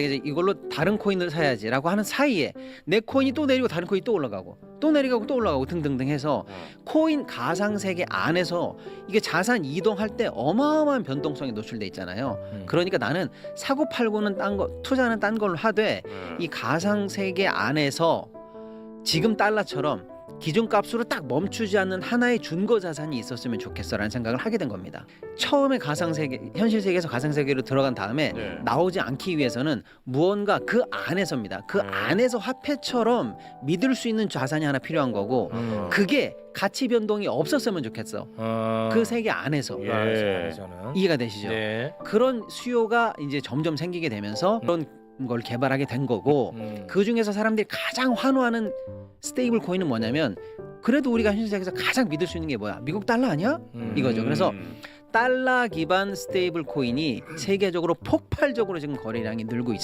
이제 이걸로 다른 코인을 사야지라고 하는 사이에 내 코인이 또 내리고 다른 코인이 또 올라가고 또 내려가고 또 올라가고 등등등 해서 코인 가상 세계 안에서 이게 자산 이동할 때 어마어마한 변동성에 노출돼 있잖아요. 음. 그러니까 나는 사고 팔고는 딴 거, 투자는 딴 걸로 하되 네. 이 가상 세계 안에서 지금 달러처럼 기존 값으로 딱 멈추지 않는 하나의 준거 자산이 있었으면 좋겠어라는 생각을 하게 된 겁니다. 처음에 가상 세계, 현실 세계에서 가상 세계로 들어간 다음에 네. 나오지 않기 위해서는 무언가 그 안에서입니다. 그 네. 안에서 화폐처럼 믿을 수 있는 자산이 하나 필요한 거고 음. 그게 가치 변동이 없었으면 좋겠어. 어. 그 세계 안에서 예. 저는 이해가 되시죠? 네. 그런 수요가 이제 점점 생기게 되면서 그런 걸 개발하게 된 거고 음. 그 중에서 사람들이 가장 환호하는 스테이블 코인은 뭐냐면 그래도 우리가 현실 세계에서 가장 믿을 수 있는 게 뭐야? 미국 달러 아니야? 음. 이거죠. 그래서 음. 달러 기반 스테이블 코인이 세계적으로 폭발적으로 지금 거래량이 늘고 있습니다.